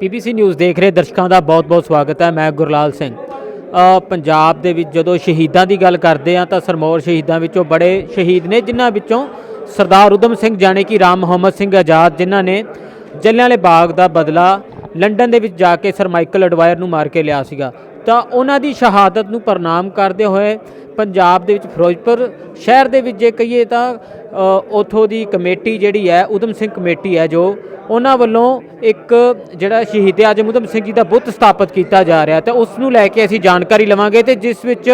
PBC news ਦੇਖ ਰਹੇ ਦਰਸ਼ਕਾਂ ਦਾ ਬਹੁਤ-ਬਹੁਤ ਸਵਾਗਤ ਹੈ, ਮੈਂ ਗੁਰਲਾਲ ਸਿੰਘ। ਪੰਜਾਬ ਦੇ ਵਿੱਚ ਜਦੋਂ ਸ਼ਹੀਦਾਂ ਦੀ ਗੱਲ ਕਰਦੇ ਆ ਤਾਂ ਸਰਮੌਰ ਸ਼ਹੀਦਾਂ ਵਿੱਚੋਂ ਬੜੇ ਸ਼ਹੀਦ ਨੇ, ਜਿਨ੍ਹਾਂ ਵਿੱਚੋਂ ਸਰਦਾਰ ਉਦਮ ਸਿੰਘ ਜਾਣੇ ਕਿ ਰਾਮ ਮੁਹੰਮਦ ਸਿੰਘ ਆਜ਼ਾਦ, ਜਿਨ੍ਹਾਂ ਨੇ ਜਲਿਆਂਵਾਲੇ ਬਾਗ ਦਾ ਬਦਲਾ ਲੰਡਨ ਦੇ ਵਿੱਚ ਜਾ ਕੇ ਸਰ ਮਾਈਕਲ ਅਡਵਾਇਰ ਨੂੰ ਮਾਰ ਕੇ ਲਿਆ ਸੀਗਾ। ਤਾਂ ਉਹਨਾਂ ਦੀ ਸ਼ਹਾਦਤ ਨੂੰ ਪ੍ਰਣਾਮ ਕਰਦੇ ਹੋਏ ਪੰਜਾਬ ਦੇ ਵਿੱਚ ਫਿਰੋਜ਼ਪੁਰ ਸ਼ਹਿਰ ਦੇ ਵਿੱਚ ਜੇ ਕਹੀਏ ਤਾਂ ਉੱਥੋਂ ਦੀ ਕਮੇਟੀ ਜਿਹੜੀ ਹੈ ਉਦਮ ਸਿੰਘ ਕਮੇਟੀ ਹੈ ਜੋ ਉਹਨਾਂ ਵੱਲੋਂ ਇੱਕ ਜਿਹੜਾ ਸ਼ਹੀਦ ਆਜਮ ਉਦਮ ਸਿੰਘ ਜੀ ਦਾ ਬੁੱਤ ਸਥਾਪਿਤ ਕੀਤਾ ਜਾ ਰਿਹਾ ਤੇ ਉਸ ਨੂੰ ਲੈ ਕੇ ਅਸੀਂ ਜਾਣਕਾਰੀ ਲਵਾਂਗੇ ਤੇ ਜਿਸ ਵਿੱਚ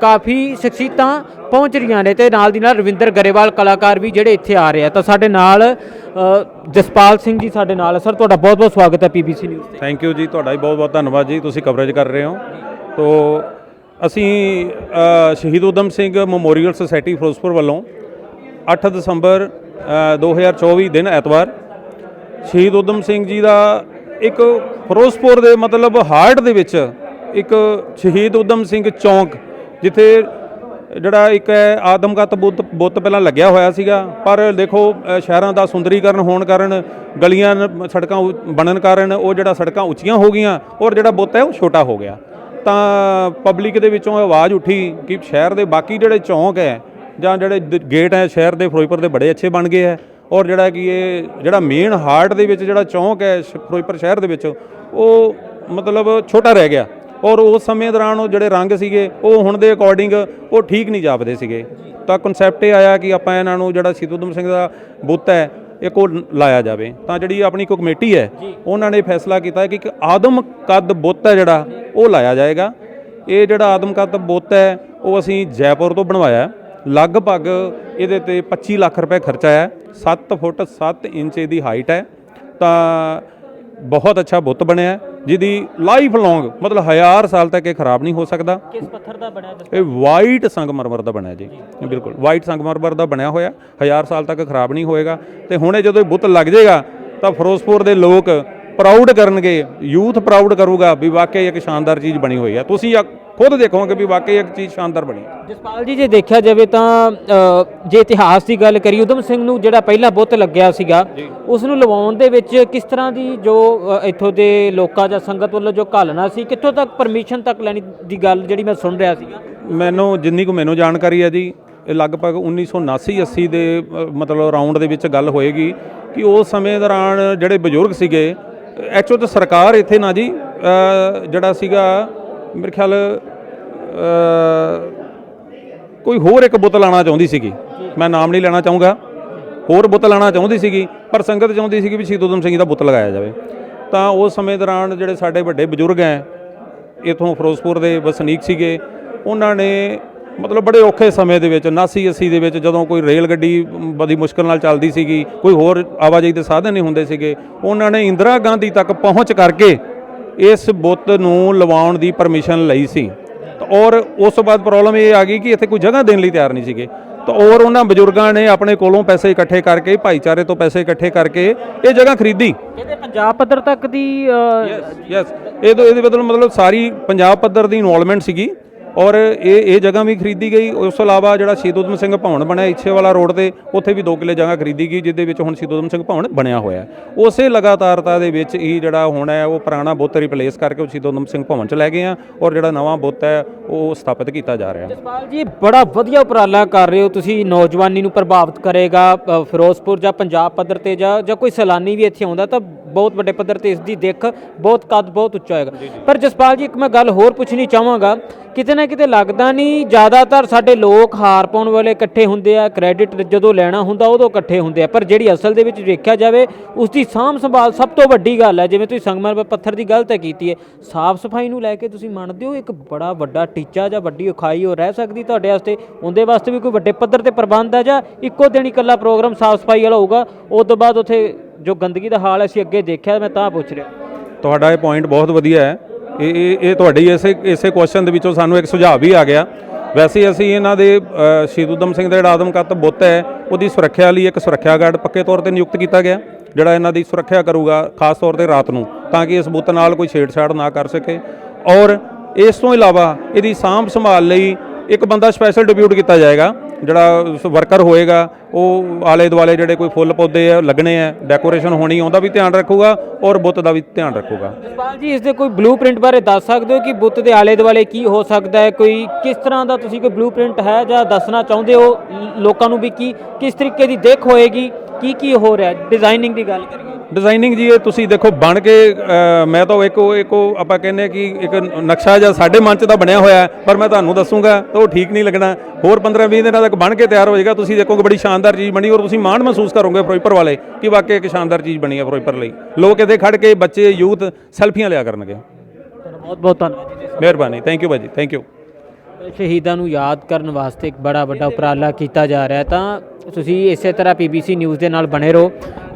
ਕਾਫੀ ਸ਼ਖਸੀਅਤਾਂ ਪਹੁੰਚ ਰਹੀਆਂ ਨੇ ਤੇ ਨਾਲ ਦੀ ਨਾਲ ਰਵਿੰਦਰ ਗਰੇਵਾਲ ਕਲਾਕਾਰ ਵੀ ਜਿਹੜੇ ਇੱਥੇ ਆ ਰਹੇ ਆ। ਤਾਂ ਸਾਡੇ ਨਾਲ ਜਸਪਾਲ ਸਿੰਘ ਜੀ ਸਾਡੇ ਨਾਲ ਸਰ, ਤੁਹਾਡਾ ਬਹੁਤ ਬਹੁਤ ਸਵਾਗਤ ਹੈ ਪੀਬੀਸੀ ਨਿਊਜ਼ ਤੇ। ਥੈਂਕ ਯੂ ਜੀ, ਤੁਹਾਡਾ ਵੀ ਬਹੁਤ ਬਹੁਤ ਧੰਨਵਾਦ ਜੀ, ਤੁਸੀਂ ਕਵਰੇਜ ਕਰ ਰਹੇ ਹੋ। ਤੋ, ਅਸੀਂ ਸ਼ਹੀਦ ਉਦਮ ਸਿੰਘ ਮੈਮੋਰੀਅਲ ਸੁਸਾਇਟੀ ਫਿਰੋਜ਼ਪੁਰ ਵੱਲੋਂ 8 ਦਸੰਬਰ ਅ, 2024 ਦਿਨ ਐਤਵਾਰ ਸ਼ਹੀਦ ਉਦਮ ਸਿੰਘ ਜੀ ਦਾ ਇੱਕ ਫਿਰੋਜ਼ਪੁਰ ਦੇ ਮਤਲਬ ਹਾਰਟ ਦੇ ਵਿੱਚ ਇੱਕ ਸ਼ਹੀਦ ਉਦਮ ਸਿੰਘ ਚੌਂਕ ਜਿੱਥੇ ਜਿਹੜਾ ਇੱਕ ਹੈ ਆਦਮਗਤ ਬੁੱਤ ਬੁੱਤ ਪਹਿਲਾਂ ਲੱਗਿਆ ਹੋਇਆ ਸੀਗਾ ਪਰ ਦੇਖੋ ਸ਼ਹਿਰਾਂ ਦਾ ਸੁੰਦਰੀਕਰਨ ਹੋਣ ਕਾਰਨ ਗਲੀਆਂ ਸੜਕਾਂ ਉ- ਬਣਨ ਕਾਰਨ ਉਹ ਜਿਹੜਾ ਸੜਕਾਂ ਉੱਚੀਆਂ ਹੋ ਗਈਆਂ ਔਰ ਜਿਹੜਾ ਬੁੱਤ ਹੈ ਉਹ ਛੋਟਾ ਹੋ ਗਿਆ। ਤਾਂ ਪਬਲਿਕ ਦੇ ਵਿੱਚੋਂ ਆਵਾਜ਼ ਉੱਠੀ ਕਿ ਸ਼ਹਿਰ ਦੇ ਬਾਕੀ ਜਿਹੜੇ ਚੌਂਕ ਹੈ ਜਾਂ ਜਿਹੜੇ ਗੇਟ ਹੈ ਸ਼ਹਿਰ ਦੇ ਫਿਰੋਜ਼ਪੁਰ ਦੇ ਬੜੇ ਅੱਛੇ ਬਣ ਗਏ ਹੈ। ਔਰ ਜਿਹੜਾ ਕਿ ਇਹ ਜਿਹੜਾ ਮੇਨ ਹਾਰਟ ਦੇ ਵਿੱਚ ਜਿਹੜਾ ਚੌਂਕ ਹੈ ਫਿਰੋਜ਼ਪੁਰ ਸ਼ਹਿਰ ਦੇ ਵਿੱਚ ਉਹ ਮਤਲਬ ਛੋਟਾ ਰਹਿ ਗਿਆ। ਔਰ ਉਸ ਸਮੇਂ ਦੌਰਾਨ ਉਹ ਜਿਹੜੇ ਰੰਗ ਸੀਗੇ ਉਹ ਹੁਣ ਦੇ ਅਕੋਰਡਿੰਗ ਉਹ ਠੀਕ ਨਹੀਂ ਜਾਪਦੇ ਸੀਗੇ। ਤਾਂ ਕਨਸੈਪਟ ਇਹ ਆਇਆ ਕਿ ਆਪਾਂ ਇਹਨਾਂ ਨੂੰ ਜਿਹੜਾ ਸ਼ਹੀਦ ਊਧਮ ਸਿੰਘ ਦਾ ਬੁੱਤ ਹੈ ਇਹ ਕੋਲ ਲਾਇਆ ਜਾਵੇ। ਤਾਂ ਜਿਹੜੀ ਆਪਣੀ ਕੋਈ ਕਮੇਟੀ ਹੈ ਉਹਨਾਂ ਨੇ ਫੈਸਲਾ ਕੀਤਾ ਕਿ ਇੱਕ ਆਦਮ ਕੱਦ ਬੁੱਤ ਹੈ ਜਿਹੜਾ ਉਹ ਲਾਇਆ ਜਾਏਗਾ। ਇਹ ਜਿਹੜਾ ਆਦਮ ਕੱਦ ਬੁੱਤ ਹੈ ਉਹ ਅਸੀਂ ਜੈਪੁਰ ਤੋਂ ਬਣਵਾਇਆ। ਲਗਭਗ ਇਹਦੇ ਤੇ 25 ਲੱਖ ਰੁਪਏ ਖਰਚਾ ਹੈ 7 ਫੁੱਟ 7 ਇੰਚ ਦੀ ਹਾਈਟ ਹੈ। ਤਾਂ ਬਹੁਤ ਅੱਛਾ ਬੁੱਤ ਬਣਿਆ ਹੈ, ਜਿਹਦੀ ਲਾਈਫ ਲੌਂਗ ਮਤਲਬ ਹਜ਼ਾਰ ਸਾਲ ਤੱਕ ਇਹ ਖਰਾਬ ਨਹੀਂ ਹੋ ਸਕਦਾ। ਕਿਸ ਪੱਥਰ ਦਾ ਬਣਿਆ ਇਹ ਵਾਈਟ ਸੰਗਮਰਮਰ ਦਾ ਬਣਿਆ ਜੀ। ਬਿਲਕੁਲ ਵਾਈਟ ਸੰਗਮਰਮਰ ਦਾ ਬਣਿਆ ਹੋਇਆ। ਹਜ਼ਾਰ ਸਾਲ ਤੱਕ ਖਰਾਬ ਨਹੀਂ ਹੋਏਗਾ। ਤੇ ਹੁਣੇ ਜਦੋਂ ਇਹ ਬੁੱਤ ਲੱਗ ਜਾਏਗਾ ਤਾਂ ਫਿਰੋਜ਼ਪੁਰ ਦੇ ਲੋਕ ਪ੍ਰਾਊਡ ਕਰਨਗੇ। ਯੂਥ ਪ੍ਰਾਊਡ ਕਰੂਗਾ ਵੀ ਵਾਕਈ ਇੱਕ ਸ਼ਾਨਦਾਰ ਚੀਜ਼ ਬਣੀ ਹੋਈ ਹੈ। ਤੁਸੀਂ ਖੁਦ ਦੇਖੋਗੇ ਵੀ ਵਾਕਈ ਇੱਕ ਚੀਜ਼ ਸ਼ਾਨਦਾਰ ਬਣੀ। ਜਸਪਾਲ ਜੀ ਜੇ ਦੇਖਿਆ ਜਾਵੇ ਤਾਂ ਜੇ ਇਤਿਹਾਸ ਦੀ ਗੱਲ ਕਰੀ ਉਦਮ ਸਿੰਘ ਨੂੰ ਜਿਹੜਾ ਪਹਿਲਾ ਬੁੱਤ ਲੱਗਿਆ ਸੀਗਾ ਉਸ ਨੂੰ ਲਵਾਉਣ ਦੇ ਵਿੱਚ ਕਿਸ ਤਰ੍ਹਾਂ ਦੀ ਜੋ ਇੱਥੋਂ ਦੇ ਲੋਕਾਂ ਜਾਂ ਸੰਗਤ ਵੱਲੋਂ ਜੋ ਘਾਲਣਾ ਸੀ ਕਿੱਥੋਂ ਤੱਕ ਪਰਮਿਸ਼ਨ ਤੱਕ ਲੈਣੀ ਦੀ ਗੱਲ ਜਿਹੜੀ ਮੈਂ ਸੁਣ ਰਿਹਾ ਸੀਗਾ ਮੈਨੂੰ ਜਿੰਨੀ ਕੁ ਮੈਨੂੰ ਜਾਣਕਾਰੀ ਹੈ ਜੀ ਇਹ ਲਗਭਗ 1979 80 ਦੇ ਮਤਲਬ ਰਾਉਂਡ ਦੇ ਵਿੱਚ ਗੱਲ ਹੋਏਗੀ ਕਿ ਉਸ ਸਮੇਂ ਦੌਰਾਨ ਜਿਹੜੇ ਬਜ਼ੁਰਗ ਸੀਗੇ ਐਕਚੁਅਲ ਤਾਂ ਸਰਕਾਰ ਇੱਥੇ ਨਾ ਜੀ ਜਿਹੜਾ ਸੀਗਾ ਮੇਰੇ ਖਿਆਲ ਕੋਈ ਹੋਰ ਇੱਕ ਬੁੱਤ ਲਾਣਾ ਚਾਹੁੰਦੀ ਸੀਗੀ। ਮੈਂ ਨਾਮ ਨਹੀਂ ਲੈਣਾ ਚਾਹੂੰਗਾ। ਹੋਰ ਬੁੱਤ ਲਾਣਾ ਚਾਹੁੰਦੀ ਸੀਗੀ, ਪਰ ਸੰਗਤ ਚਾਹੁੰਦੀ ਸੀਗੀ ਵੀ ਸ਼ਹੀਦ ਊਧਮ ਸਿੰਘ ਦਾ ਬੁੱਤ ਲਗਾਇਆ ਜਾਵੇ। ਤਾਂ ਉਸ ਸਮੇਂ ਦੌਰਾਨ ਜਿਹੜੇ ਸਾਡੇ ਵੱਡੇ ਬਜ਼ੁਰਗ ਹੈ ਇਥੋਂ ਫਿਰੋਜ਼ਪੁਰ ਦੇ ਵਸਨੀਕ ਸੀਗੇ, ਉਹਨਾਂ ਨੇ ਮਤਲਬ ਬੜੇ ਔਖੇ ਸਮੇਂ ਦੇ ਵਿੱਚ 79 80 ਦੇ ਵਿੱਚ ਜਦੋਂ ਕੋਈ ਰੇਲ ਗੱਡੀ ਬੜੀ ਮੁਸ਼ਕਲ ਨਾਲ ਚੱਲਦੀ ਸੀਗੀ, ਕੋਈ ਹੋਰ ਆਵਾਜਾਈ ਦੇ ਸਾਧਨ ਨਹੀਂ ਹੁੰਦੇ ਸੀਗੇ, ਉਹਨਾਂ ਨੇ ਇੰਦਰਾ ਗਾਂਧੀ ਤੱਕ ਪਹੁੰਚ ਕਰਕੇ ਇਸ ਬੁੱਤ ਨੂੰ ਲਵਾਉਣ ਦੀ ਪਰਮਿਸ਼ਨ ਲਈ ਸੀ। ਤਾਂ ਔਰ ਉਸ ਤੋਂ ਬਾਅਦ ਪ੍ਰੋਬਲਮ ਇਹ ਆ ਗਈ ਕਿ ਇੱਥੇ ਕੋਈ ਜਗ੍ਹਾ ਦੇਣ ਲਈ ਤਿਆਰ ਨਹੀਂ ਸੀਗੇ। ਤਾਂ ਔਰ ਉਹਨਾਂ ਬਜ਼ੁਰਗਾਂ ਨੇ ਆਪਣੇ ਕੋਲੋਂ ਪੈਸੇ ਇਕੱਠੇ ਕਰਕੇ ਭਾਈਚਾਰੇ ਤੋਂ ਪੈਸੇ ਇਕੱਠੇ ਕਰਕੇ ਇਹ ਜਗ੍ਹਾ ਖਰੀਦੀ। ਕਹਿੰਦੇ ਪੰਜਾਬ ਪੱਧਰ ਤੱਕ ਦੀ ਯੈਸ ਇਹ ਤੋਂ ਇਹਦੇ ਬਦਲ ਮਤਲਬ ਸਾਰੀ ਪੰਜਾਬ ਪੱਧਰ ਦੀ ਇਨਵੋਲਵਮੈਂਟ ਸੀਗੀ। ਔਰ ਇਹ ਇਹ ਜਗ੍ਹਾ ਵੀ ਖਰੀਦੀ ਗਈ। ਉਸ ਤੋਂ ਇਲਾਵਾ ਜਿਹੜਾ ਸ਼ਹੀਦ ਊਧਮ ਸਿੰਘ ਭਵਨ ਬਣਿਆ ਇੱਛੇ ਵਾਲਾ ਰੋਡ ਤੇ, ਉੱਥੇ ਵੀ 2 ਕਿੱਲੇ ਜਗ੍ਹਾ ਖਰੀਦੀ ਗਈ, ਜਿਹਦੇ ਵਿੱਚ ਹੁਣ ਸ਼ਹੀਦ ਊਧਮ ਸਿੰਘ ਭਵਨ ਬਣਿਆ ਹੋਇਆ ਉਸੇ ਲਗਾਤਾਰਤਾ ਦੇ ਵਿੱਚ ਹੀ ਜਿਹੜਾ ਹੁਣ ਹੈ, ਉਹ ਪੁਰਾਣਾ ਬੁੱਤ ਰਿਪਲੇਸ ਕਰਕੇ ਉਹ ਸ਼ਹੀਦ ਊਧਮ ਸਿੰਘ ਭਵਨ ਚ ਲੈ ਗਏ ਆ ਔਰ ਜਿਹੜਾ ਨਵਾਂ ਬੁੱਤ ਹੈ, ਉਹ ਸਥਾਪਿਤ ਕੀਤਾ ਜਾ ਰਿਹਾ ਜਸਪਾਲ ਜੀ, ਬੜਾ ਵਧੀਆ ਉਪਰਾਲਾ ਕਰ ਰਹੇ ਹੋ ਤੁਸੀਂ। ਨੌਜਵਾਨੀ ਨੂੰ ਪ੍ਰਭਾਵਿਤ ਕਰੇਗਾ ਫਿਰੋਜ਼ਪੁਰ ਜਾਂ ਪੰਜਾਬ ਪੱਧਰ ਤੇ ਜਾਂ ਕੋਈ ਸੈਲਾਨੀ ਵੀ ਇੱਥੇ ਆਉਂਦਾ ਤਾਂ ਬਹੁਤ ਵੱਡੇ ਪੱਧਰ ਤੇ ਇਸ ਦੀ ਦਿੱਖ ਬਹੁਤ ਕੱਦ ਬਹੁਤ ਉੱਚਾ ਹੋਏਗਾ। ਪਰ ਜਸਪਾਲ ਜੀ ਇੱਕ ਮੈਂ ਗੱਲ ਹੋਰ ਪੁੱਛਣੀ ਚਾਹਾਂਗਾ। ਕਿਤੇ ਨਾ ਕਿਤੇ ਲੱਗਦਾ ਨਹੀਂ ਜ਼ਿਆਦਾਤਰ ਸਾਡੇ ਲੋਕ ਹਾਰ ਪਾਉਣ ਵਾਲੇ ਇਕੱਠੇ ਹੁੰਦੇ ਆ ਕ੍ਰੈਡਿਟ ਜਦੋਂ ਲੈਣਾ ਹੁੰਦਾ ਉਦੋਂ ਇਕੱਠੇ ਹੁੰਦੇ ਆ। ਪਰ ਜਿਹੜੀ ਅਸਲ ਦੇ ਵਿੱਚ ਵੇਖਿਆ ਜਾਵੇ ਉਸ ਦੀ ਸਾਂਭ ਸੰਭਾਲ ਸਭ ਤੋਂ ਵੱਡੀ ਗੱਲ ਹੈ। ਜਿਵੇਂ ਤੁਸੀਂ ਸੰਗਮਰ ਪੱਥਰ ਦੀ ਗੱਲ ਤਾਂ ਕੀਤੀ ਹੈ ਸਾਫ਼ ਸਫ਼ਾਈ ਨੂੰ ਲੈ ਕੇ ਤੁਸੀਂ ਮੰਨਦੇ ਹੋ ਇੱਕ ਬੜਾ ਵੱਡਾ ਟੀਚਾ ਜਾਂ ਵੱਡੀ ਉਖਾਈ ਉਹ ਰਹਿ ਸਕਦੀ ਤੁਹਾਡੇ ਵਾਸਤੇ? ਉਹਦੇ ਵਾਸਤੇ ਵੀ ਕੋਈ ਵੱਡੇ ਪੱਧਰ ਤੇ ਪ੍ਰਬੰਧ ਹੈ ਜਾਂ ਇੱਕੋ ਦਿਨ ਹੀ ਇਕੱਲਾ ਪ੍ਰੋਗਰਾਮ ਸਾਫ਼ ਸਫ਼ਾਈ ਵਾਲਾ ਹੋਊਗਾ ਉਸ ਤੋਂ ਬਾਅਦ ਉੱਥੇ ਜੋ ਗੰਦਗੀ ਦਾ ਹਾਲ ਅਸੀਂ ਅੱਗੇ ਦੇਖਿਆ, ਮੈਂ ਤਾਂ ਪੁੱਛ ਰਿਹਾ। ਤੁਹਾਡਾ ਇਹ ਪੁਆਇੰਟ ਬਹੁਤ ਵਧੀਆ ਹੈ। ਇਹ ਇਹ ਇਹ ਤੁਹਾਡੀ ਇਸੇ ਇਸੇ ਕੁਐਸਚਨ ਦੇ ਵਿੱਚੋਂ ਸਾਨੂੰ ਇੱਕ ਸੁਝਾਅ ਵੀ ਆ ਗਿਆ। ਵੈਸੇ ਅਸੀਂ ਇਹਨਾਂ ਦੇ ਸ਼ਹੀਦ ਊਧਮ ਸਿੰਘ ਦਾ ਜਿਹੜਾ ਆਦਮਕਤ ਬੁੱਤ ਹੈ, ਉਹਦੀ ਸੁਰੱਖਿਆ ਲਈ ਇੱਕ ਸੁਰੱਖਿਆ ਗਾਰਡ ਪੱਕੇ ਤੌਰ ਤੇ ਨਿਯੁਕਤ ਕੀਤਾ ਗਿਆ, ਜਿਹੜਾ ਇਹਨਾਂ ਦੀ ਸੁਰੱਖਿਆ ਕਰੂਗਾ, ਖਾਸ ਤੌਰ ਤੇ ਰਾਤ ਨੂੰ, ਤਾਂ ਕਿ ਇਸ ਬੁੱਤ ਨਾਲ ਕੋਈ ਛੇੜਛਾੜ ਨਾ ਕਰ ਸਕੇ। ਔਰ ਇਸ ਤੋਂ ਇਲਾਵਾ ਇਹਦੀ ਸਾਂਭ ਸੰਭਾਲ ਲਈ ਇੱਕ ਬੰਦਾ ਸਪੈਸ਼ਲ ਡਿਪਿਊਟ ਕੀਤਾ ਜਾਏਗਾ। ਜਿਹੜਾ ਵਰਕਰ ਹੋਏਗਾ, ਉਹ ਆਲੇ ਦੁਆਲੇ ਜਿਹੜੇ ਕੋਈ ਫੁੱਲ ਪੌਦੇ ਆ, ਲੱਗਣੇ ਆ, ਡੈਕੋਰੇਸ਼ਨ ਹੋਣੀ ਉਹਦਾ ਵੀ ਧਿਆਨ ਰੱਖੂਗਾ ਔਰ ਬੁੱਤ ਦਾ ਵੀ ਧਿਆਨ ਰੱਖੂਗਾ। ਜਸਪਾਲ ਜੀ, ਇਸ ਦੇ ਕੋਈ ਬਲੂਪ੍ਰਿੰਟ ਬਾਰੇ ਦੱਸ ਸਕਦੇ ਹੋ ਕਿ ਬੁੱਤ ਦੇ ਆਲੇ ਦੁਆਲੇ ਕੀ ਹੋ ਸਕਦਾ ਹੈ? ਕੋਈ ਕਿਸ ਤਰ੍ਹਾਂ ਦਾ ਤੁਸੀਂ ਕੋਈ ਬਲੂਪ੍ਰਿੰਟ ਹੈ ਜਾਂ ਦੱਸਣਾ ਚਾਹੁੰਦੇ ਹੋ? ਲੋਕਾਂ ਨੂੰ ਵੀ ਕੀ, ਕਿਸ ਤਰੀਕੇ ਦੀ ਦੇਖ ਹੋਏਗੀ? ਕੀ ਕੀ ਹੋ ਰਿਹਾ? ਡਿਜ਼ਾਈਨਿੰਗ ਦੀ ਗੱਲ ਕਰੀਏ। ਡਿਜ਼ਾਈਨਿੰਗ ਜੀ ਇਹ ਤੁਸੀਂ ਦੇਖੋ ਬਣ ਕੇ ਮੈਂ ਤਾਂ ਇੱਕ ਇੱਕ ਆਪਾਂ ਕਹਿੰਦੇ ਕਿ ਇੱਕ ਨਕਸ਼ਾ ਜਾਂ ਸਾਡੇ ਮਨ 'ਚ ਤਾਂ ਬਣਿਆ ਹੋਇਆ ਪਰ ਮੈਂ ਤੁਹਾਨੂੰ ਦੱਸੂਗਾ ਤਾਂ ਉਹ ਠੀਕ ਨਹੀਂ ਲੱਗਣਾ। ਹੋਰ 15-20 ਦਿਨਾਂ ਤੱਕ ਬਣ ਕੇ ਤਿਆਰ ਹੋ ਜਾਏਗਾ ਤੁਸੀਂ ਦੇਖੋਗੇ ਬੜੀ ਸ਼ਾਨਦਾਰ ਚੀਜ਼ ਬਣੀ ਔਰ ਤੁਸੀਂ ਮਾਣ ਮਹਿਸੂਸ ਕਰੋਗੇ ਫਿਰੋਜ਼ਪੁਰ ਵਾਲੇ ਕਿ ਵਾਕਿਆ ਇੱਕ ਸ਼ਾਨਦਾਰ ਚੀਜ਼ ਬਣੀ ਹੈ ਫਿਰੋਜ਼ਪੁਰ ਲਈ। ਲੋਕ ਇੱਥੇ ਖੜ ਕੇ ਬੱਚੇ ਯੂਥ ਸੈਲਫੀਆਂ ਲਿਆ ਕਰਨਗੇ। ਬਹੁਤ ਬਹੁਤ ਧੰਨਵਾਦ ਜੀ ਮਿਹਰਬਾਨੀ ਥੈਂਕ ਯੂ ਭਾਜੀ ਥੈਂਕ ਯੂ ਸ਼ਹੀਦਾਂ ਨੂੰ ਯਾਦ ਕਰਨ ਵਾਸਤੇ ਇੱਕ ਬੜਾ ਵੱਡਾ ਉਪਰਾਲਾ ਕੀਤਾ ਜਾ ਰਿਹਾ ਤਾਂ ਤੁਸੀਂ ਇਸੇ ਤਰ੍ਹਾਂ ਪੀਬੀਸੀ ਨਿਊਜ਼ ਦੇ ਨਾਲ ਬਣੇ ਰਹੋ।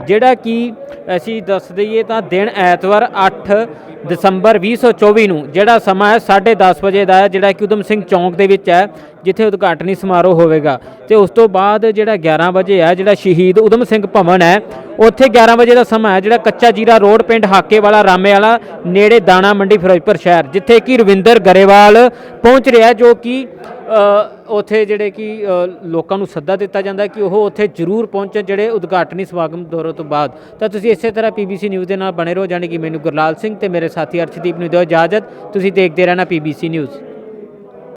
ਜਿਹੜਾ ਕਿ ਅਸੀਂ ਦੱਸ ਦਈਏ ਤਾਂ ਦਿਨ ਐਤਵਾਰ 8 ਦਸੰਬਰ 2024 ਨੂੰ ਜਿਹੜਾ ਸਮਾਂ ਹੈ 10:30 ਵਜੇ ਦਾ ਹੈ, ਜਿਹੜਾ ਕਿ ਉਦਮ ਸਿੰਘ ਚੌਂਕ ਦੇ ਵਿੱਚ ਹੈ, ਜਿੱਥੇ ਉਦਘਾਟਨੀ ਸਮਾਰੋਹ ਹੋਵੇਗਾ। ਤੇ ਉਸ ਤੋਂ ਬਾਅਦ ਜਿਹੜਾ 11 ਵਜੇ ਹੈ, ਜਿਹੜਾ ਸ਼ਹੀਦ ਉਦਮ ਸਿੰਘ ਭਵਨ ਹੈ, ਉੱਥੇ 11 ਵਜੇ ਦਾ ਸਮਾਂ ਹੈ, ਜਿਹੜਾ ਕੱਚਾ ਜੀਰਾ ਰੋਡ ਪਿੰਡ ਹਾਕੇ ਵਾਲਾ ਰਾਮੇ ਵਾਲਾ ਨੇੜੇ ਦਾਣਾ ਮੰਡੀ ਫਿਰੋਜ਼ਪੁਰ ਸ਼ਹਿਰ, ਜਿੱਥੇ ਕਿ ਰਵਿੰਦਰ ਗਰੇਵਾਲ ਪਹੁੰਚ ਰਿਹਾ ਜੋ ਕਿ ਉੱਥੇ ਜਿਹੜੇ ਕਿ ਲੋਕਾਂ ਨੂੰ ਸੱਦਾ ਦਿੱਤਾ ਜਾਂਦਾ ਕਿ ਉਹ ਉੱਥੇ ਜ਼ਰੂਰ ਪਹੁੰਚਣ ਜਿਹੜੇ ਉਦਘਾਟਨੀ ਸਮਾਗਮ ਦੌਰੇ ਤੋਂ ਬਾਅਦ। ਤਾਂ ਤੁਸੀਂ ਇਸੇ ਤਰ੍ਹਾਂ ਪੀਬੀਸੀ ਨਿਊਜ਼ ਦੇ ਨਾਲ ਬਣੇ ਰਹੋ, ਜਾਣੀ ਕਿ ਮੈਨੂੰ ਗੁਰਲਾਲ ਸਿੰਘ ਤੇ ਮੇਰੇ ਸਾਥੀ ਅਰਸ਼ਦੀਪ ਨੂੰ ਦਿਓ ਇਜਾਜ਼ਤ। ਤੁਸੀਂ ਦੇਖਦੇ ਰਹਿਣਾ ਪੀਬੀਸੀ ਨਿਊਜ਼